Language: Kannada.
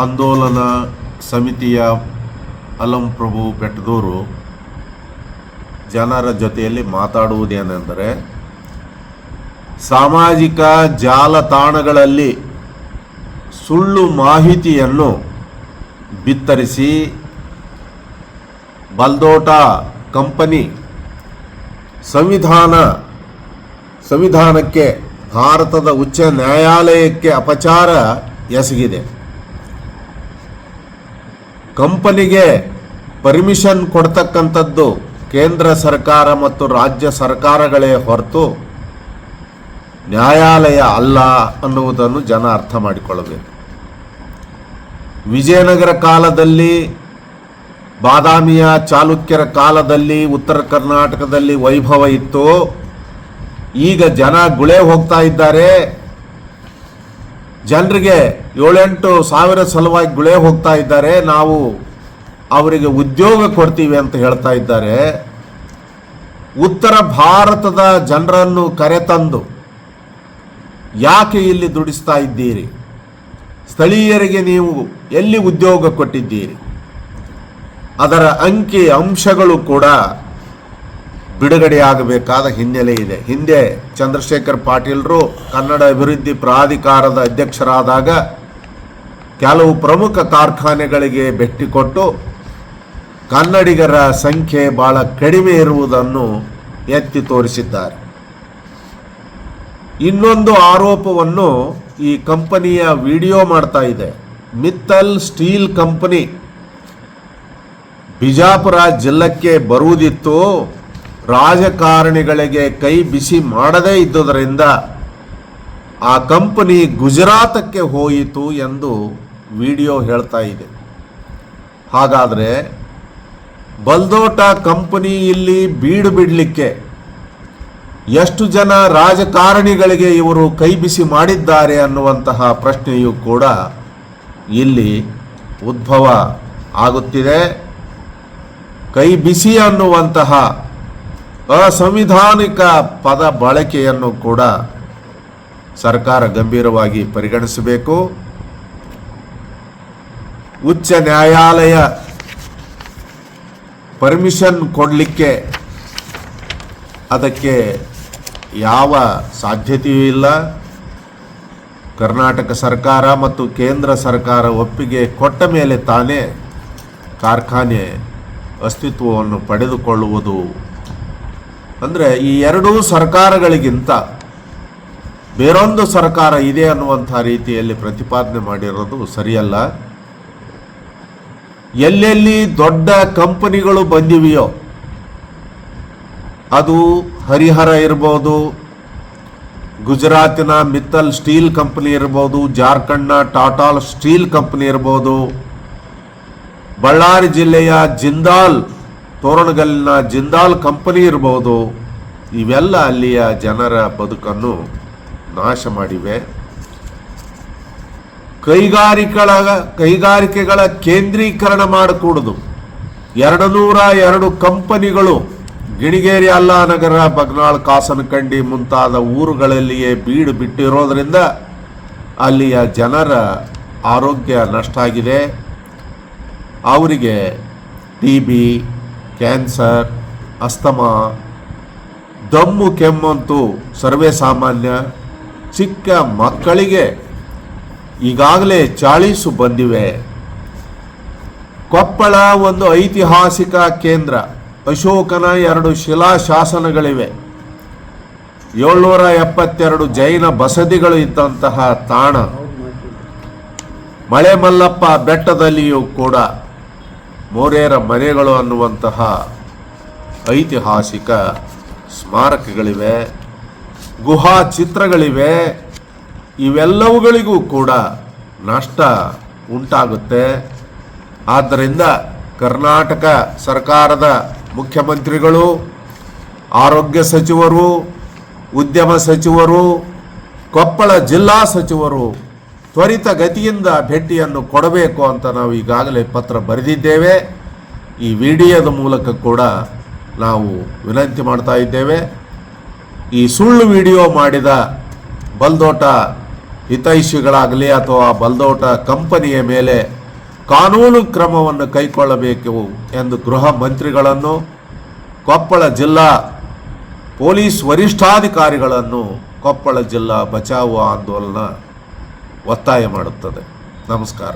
ಆಂದೋಲನ ಸಮಿತಿಯ ಅಲಂ ಪ್ರಭು ಬೆಟ್ಟದೂರು ಜನರ ಜೊತೆಯಲ್ಲಿ ಮಾತಾಡುವುದೇನೆಂದರೆ ಸಾಮಾಜಿಕ ಜಾಲತಾಣಗಳಲ್ಲಿ ಸುಳ್ಳು ಮಾಹಿತಿಯನ್ನು ಬಿತ್ತರಿಸಿ ಬಲ್ದೋಟ ಕಂಪನಿ ಸಂವಿಧಾನ, ಸಂವಿಧಾನಕ್ಕೆ, ಭಾರತದ ಉಚ್ಚ ನ್ಯಾಯಾಲಯಕ್ಕೆ ಅಪಚಾರ ಎಸಗಿದೆ. ಕಂಪನಿಗೆ ಪರ್ಮಿಷನ್ ಕೊಡ್ತಕ್ಕಂಥದ್ದು ಕೇಂದ್ರ ಸರ್ಕಾರ ಮತ್ತು ರಾಜ್ಯ ಸರ್ಕಾರಗಳೇ ಹೊರತು ನ್ಯಾಯಾಲಯ ಅಲ್ಲ ಅನ್ನುವುದನ್ನು ಜನ ಅರ್ಥ ಮಾಡಿಕೊಳ್ಳಬೇಕು. ವಿಜಯನಗರ ಕಾಲದಲ್ಲಿ, ಬಾದಾಮಿಯ ಚಾಲುಕ್ಯರ ಕಾಲದಲ್ಲಿ, ಉತ್ತರ ಕರ್ನಾಟಕದಲ್ಲಿ ವೈಭವ ಇತ್ತು. ಈಗ ಜನ ಗುಳೆ ಹೋಗ್ತಾ ಇದ್ದಾರೆ. ಜನರಿಗೆ ಏಳೆಂಟು ಸಾವಿರ ಸಲುವಾಗಿ ಗುಳೆ ಹೋಗ್ತಾ ಇದ್ದಾರೆ. ನಾವು ಅವರಿಗೆ ಉದ್ಯೋಗ ಕೊಡ್ತೀವಿ ಅಂತ ಹೇಳ್ತಾ ಇದ್ದಾರೆ. ಉತ್ತರ ಭಾರತದ ಜನರನ್ನು ಕರೆತಂದು ಯಾಕೆ ಇಲ್ಲಿ ದುಡಿಸ್ತಾ ಇದ್ದೀರಿ? ಸ್ಥಳೀಯರಿಗೆ ನೀವು ಎಲ್ಲಿ ಉದ್ಯೋಗ ಕೊಟ್ಟಿದ್ದೀರಿ? ಅದರ ಅಂಕಿ ಅಂಶಗಳು ಕೂಡ ಬಿಡುಗಡೆಯಾಗಬೇಕಾದ ಹಿನ್ನೆಲೆ ಇದೆ. ಹಿಂದೆ ಚಂದ್ರಶೇಖರ್ ಪಾಟೀಲ್ರು ಕನ್ನಡ ಅಭಿವೃದ್ಧಿ ಪ್ರಾಧಿಕಾರದ ಅಧ್ಯಕ್ಷರಾದಾಗ ಕೆಲವು ಪ್ರಮುಖ ಕಾರ್ಖಾನೆಗಳಿಗೆ ಭೇಟಿ ಕೊಟ್ಟು ಕನ್ನಡಿಗರ ಸಂಖ್ಯೆ ಬಹಳ ಕಡಿಮೆ ಇರುವುದನ್ನು ಎತ್ತಿ ತೋರಿಸಿದ್ದಾರೆ. ಇನ್ನೊಂದು ಆರೋಪವನ್ನು ಈ ಕಂಪನಿಯ ವಿಡಿಯೋ ಮಾಡ್ತಾ ಇದೆ. ಮಿತ್ತಲ್ ಸ್ಟೀಲ್ ಕಂಪನಿ ಬಿಜಾಪುರ ಜಿಲ್ಲಕ್ಕೆ ಬರುವುದಿತ್ತು. ರಾಜಕಾರಣಿಗಳಿಗೆ ಕೈ ಬಿಸಿ ಮಾಡದೇ ಇದ್ದುದರಿಂದ ಆ ಕಂಪನಿ ಗುಜರಾತಕ್ಕೆ ಹೋಯಿತು ಎಂದು ವಿಡಿಯೋ ಹೇಳ್ತಾ ಇದೆ. ಹಾಗಾದರೆ ಬಲ್ದೋಟ ಕಂಪನಿ ಇಲ್ಲಿ ಬೀಡು ಬಿಡಲಿಕ್ಕೆ ಎಷ್ಟು ಜನ ರಾಜಕಾರಣಿಗಳಿಗೆ ಇವರು ಕೈ ಬಿಸಿ ಮಾಡಿದ್ದಾರೆ ಅನ್ನುವಂತಹ ಪ್ರಶ್ನೆಯೂ ಕೂಡ ಇಲ್ಲಿ ಉದ್ಭವ ಆಗುತ್ತಿದೆ. ಕೈ ಬಿಸಿ ಅನ್ನುವಂತಹ ಅಸಂವಿಧಾನಿಕ ಪದ ಬಳಕೆಯನ್ನು ಕೂಡ ಸರ್ಕಾರ ಗಂಭೀರವಾಗಿ ಪರಿಗಣಿಸಬೇಕು. ಉಚ್ಚ ನ್ಯಾಯಾಲಯ ಪರ್ಮಿಷನ್ ಕೊಡಲಿಕ್ಕೆ ಅದಕ್ಕೆ ಯಾವ ಸಾಧ್ಯತೆಯೂ ಇಲ್ಲ. ಕರ್ನಾಟಕ ಸರ್ಕಾರ ಮತ್ತು ಕೇಂದ್ರ ಸರ್ಕಾರ ಒಪ್ಪಿಗೆ ಕೊಟ್ಟ ಮೇಲೆ ತಾನೇ ಕಾರ್ಖಾನೆ ಅಸ್ತಿತ್ವವನ್ನು ಪಡೆದುಕೊಳ್ಳುವುದು ಅಂದರೆ ಈ ಎರಡೂ ಸರ್ಕಾರಗಳಿಗಿಂತ ಬೇರೊಂದು ಸರ್ಕಾರ ಇದೆ ಅನ್ನುವಂಥ ರೀತಿಯಲ್ಲಿ ಪ್ರತಿಪಾದನೆ ಮಾಡಿರೋದು ಸರಿಯಲ್ಲ. ಎಲ್ಲೆಲ್ಲಿ ದೊಡ್ಡ ಕಂಪನಿಗಳು ಬಂದಿವೆಯೋ ಅದು ಹರಿಹರ ಇರ್ಬೋದು, ಗುಜರಾತಿನ ಮಿತ್ತಲ್ ಸ್ಟೀಲ್ ಕಂಪನಿ ಇರ್ಬೋದು, ಜಾರ್ಖಂಡ್ನ ಟಾಟಾಲ್ ಸ್ಟೀಲ್ ಕಂಪನಿ ಇರ್ಬೋದು, ಬಳ್ಳಾರಿ ಜಿಲ್ಲೆಯ ಜಿಂದಾಲ್ ತೋರಣಗಲ್ಲಿನ ಜಿಂದಾಲ್ ಕಂಪನಿ ಇರ್ಬೋದು, ಇವೆಲ್ಲ ಅಲ್ಲಿಯ ಜನರ ಬದುಕನ್ನು ನಾಶ ಮಾಡಿವೆ. ಕೈಗಾರಿಕೆಗಳ ಕೈಗಾರಿಕೆಗಳ ಕೇಂದ್ರೀಕರಣ ಮಾಡಕೂಡದು. ಎರಡು ನೂರ ಎರಡು ಕಂಪನಿಗಳು ಗಿಣಿಗೇರಿ ಅಲ್ಲಾನಗರ, ಬಗ್ನಾಳ್, ಕಾಸನಕಂಡಿ ಮುಂತಾದ ಊರುಗಳಲ್ಲಿಯೇ ಬೀಡು ಬಿಟ್ಟಿರೋದರಿಂದ ಅಲ್ಲಿಯ ಜನರ ಆರೋಗ್ಯ ನಷ್ಟ ಆಗಿದೆ. ಅವರಿಗೆ ಟಿ ಬಿ ಕ್ಯಾನ್ಸರ್, ಅಸ್ತಮಾ, ದಮ್ಮು, ಕೆಮ್ಮಂತೂ ಸರ್ವೇ ಸಾಮಾನ್ಯ. ಚಿಕ್ಕ ಮಕ್ಕಳಿಗೆ ಈಗಾಗಲೇ ಚಾಳೀಸು ಬಂದಿವೆ. ಕೊಪ್ಪಳ ಒಂದು ಐತಿಹಾಸಿಕ ಕೇಂದ್ರ. ಅಶೋಕನ ಎರಡು ಶಿಲಾಶಾಸನಗಳಿವೆ. ಏಳ್ನೂರ ಎಪ್ಪತ್ತೆರಡು ಜೈನ ಬಸದಿಗಳು ಇದ್ದಂತಹ ತಾಣ. ಮಳೆ ಮಲ್ಲಪ್ಪ ಬೆಟ್ಟದಲ್ಲಿಯೂ ಕೂಡ. ಮೋರೇರ ಮನೆಗಳು ಅನ್ನುವಂತಹ ಐತಿಹಾಸಿಕ ಸ್ಮಾರಕಗಳಿವೆ, ಗುಹಾ ಚಿತ್ರಗಳಿವೆ, ಇವೆಲ್ಲವುಗಳಿಗೂ ಕೂಡ ನಷ್ಟ ಉಂಟಾಗುತ್ತೆ. ಆದ್ದರಿಂದ ಕರ್ನಾಟಕ ಸರ್ಕಾರದ ಮುಖ್ಯಮಂತ್ರಿಗಳು, ಆರೋಗ್ಯ ಸಚಿವರು, ಉದ್ಯಮ ಸಚಿವರು, ಕೊಪ್ಪಳ ಜಿಲ್ಲಾ ಸಚಿವರು ತ್ವರಿತ ಗತಿಯಿಂದ ಭೇಟಿಯನ್ನು ಕೊಡಬೇಕು ಅಂತ ನಾವು ಈಗಾಗಲೇ ಪತ್ರ ಬರೆದಿದ್ದೇವೆ. ಈ ವಿಡಿಯೋದ ಮೂಲಕ ಕೂಡ ನಾವು ವಿನಂತಿ ಮಾಡ್ತಾ ಇದ್ದೇವೆ. ಈ ಸುಳ್ಳು ವಿಡಿಯೋ ಮಾಡಿದ ಬಲ್ದೋಟ ಹಿತೈಷಿಗಳಾಗಲಿ ಅಥವಾ ಬಲ್ದೋಟ ಕಂಪನಿಯ ಮೇಲೆ ಕಾನೂನು ಕ್ರಮವನ್ನು ಕೈಗೊಳ್ಳಬೇಕು ಎಂದು ಗೃಹ ಮಂತ್ರಿಗಳನ್ನು, ಕೊಪ್ಪಳ ಜಿಲ್ಲಾ ಪೊಲೀಸ್ ವರಿಷ್ಠಾಧಿಕಾರಿಗಳನ್ನು, ಕೊಪ್ಪಳ ಜಿಲ್ಲಾ ಬಚಾವು ಆಂದೋಲನ ಒತ್ತಾಯ ಮಾಡುತ್ತದೆ. ನಮಸ್ಕಾರ.